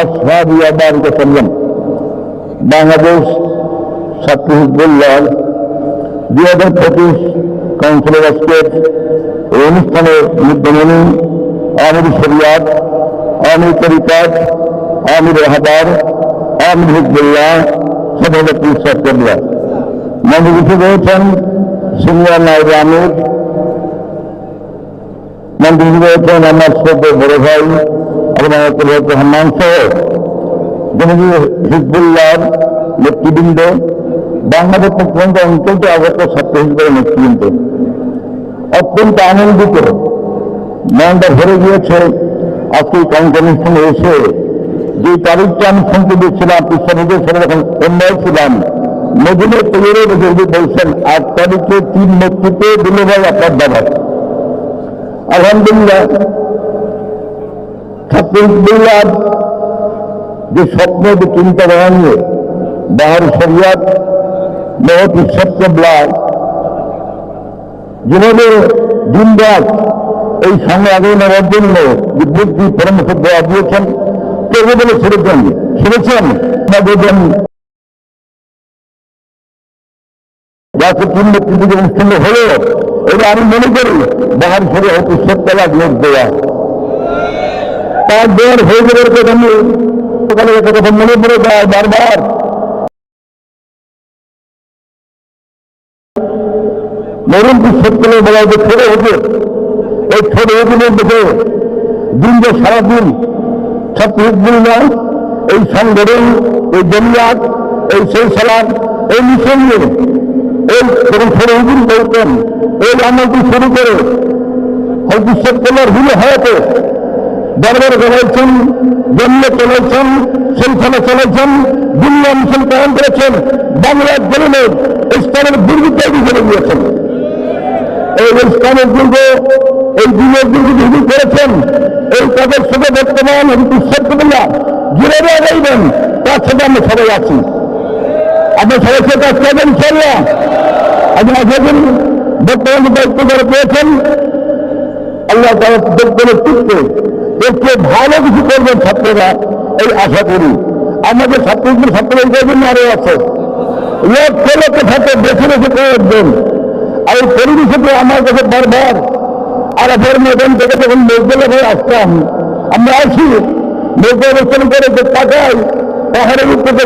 আসহাবি বারিকা করলাম বাংলাদেশ ছাত্র হিজবুল্লাহ দুই হাজার পঁচিশ কাউন্সিল অফ স্টেট এই অনুষ্ঠানের উদ্বোধনী আমির শরিয়াত, আমির তরিকাত, আমির হাদার আমির হিজবুল্লাহ সভাপতি সাকল্লাহ মন্দির রয়েছেন সিনিয়র নাইব আমির। মন্দির রয়েছেন আমার শ্রদ্ধে বড় ভাই রহমান সহ হিজবুল্লাহ নেতৃবৃন্দ বাংলাদেশ মুখ্যমন্ত্রী অঞ্চলটি আগত ছাত্র হিসেবে নেতৃবৃন্দ অত্যন্ত আনন্দিত মনটা ভরে গিয়েছে আজকে এই কনফারেন্সে এসে যে তারিখটা আমি শুনতে দিচ্ছিলাম কৃষ্ণনগর ছেলে যখন অন্যায় ছিলাম নদীনের তৈরি যদি বলছেন আট তারিখে তিন নেতৃত্বে দিলে ভাই আপনার দাদা আলহামদুলিল্লাহ ছাত্র যে স্বপ্ন যে চিন্তাধারা নিয়ে বাহার শরিয়াত, মহৎ ঈশ্বর ব্লাড যেভাবে দিন রাত এই সামনে আগে নেওয়ার জন্য বুদ্ধি পরামর্শ দেওয়া দিয়েছেন, কে বলে ছেড়েছেন শুনেছেন? না বলছেন যাকে তিন নেতৃত্ব অনুষ্ঠান হলো এটা আমি মনে করি বাহার শরীর হয়তো সত্যলা লোক দেওয়া তার দেওয়ার হয়ে কথা আমি সকালে একটা কথা মনে পড়ে যায় বারবার। নরমপুর সত্যলে বলা যে ছোট হতে। এই ছোট হতে দেখে দিন যে সারাদিন ছাত্র হিজবুল্লাহ এই সংগঠন, এই জমিয়াত, এই সেই সালাদ, এই মিশন নিয়ে এই ছোট হুজুর করতেন এই আমলটি শুরু করে। হয়তো সত্যলার হুলে হয়তো দরবার করেছেন জন্ম চলেছেন সেইখানে চলেছেন দুনিয়া মিশন পালন করেছেন, বাংলার জমিনের ইসলামের তৈরি করে দিয়েছেন। এই ইসলামের দুর্গ, এই দিনের দুর্গ তৈরি করেছেন, এই তাদের সাথে বর্তমান সত্যগুলা যেভাবে রইবেন তার সাথে আমরা সবাই আছি। আপনার সবাইকে কাজ করবেন ইনশাল্লাহ আপনি আসবেন বর্তমানে দায়িত্ব করে পেয়েছেন, আল্লাহ তারা দেখবেন টিকতে একটু ভালো কিছু করবেন ছাত্ররা, এই আশা করি। আমাদের ছাত্রদের ছাত্র এই জন্য আরও আছে। লক্ষ লক্ষ ছাত্র বেছে বেছে করবেন আর এই পরিবেশে তো আমার কাছে বারবার আর আপনার মেদান থেকে যখন মেঘবেলা হয়ে আসতাম, আমরা আসি মেঘ অবস্থান করে যে, তাকাই, পাহাড়ের উপরে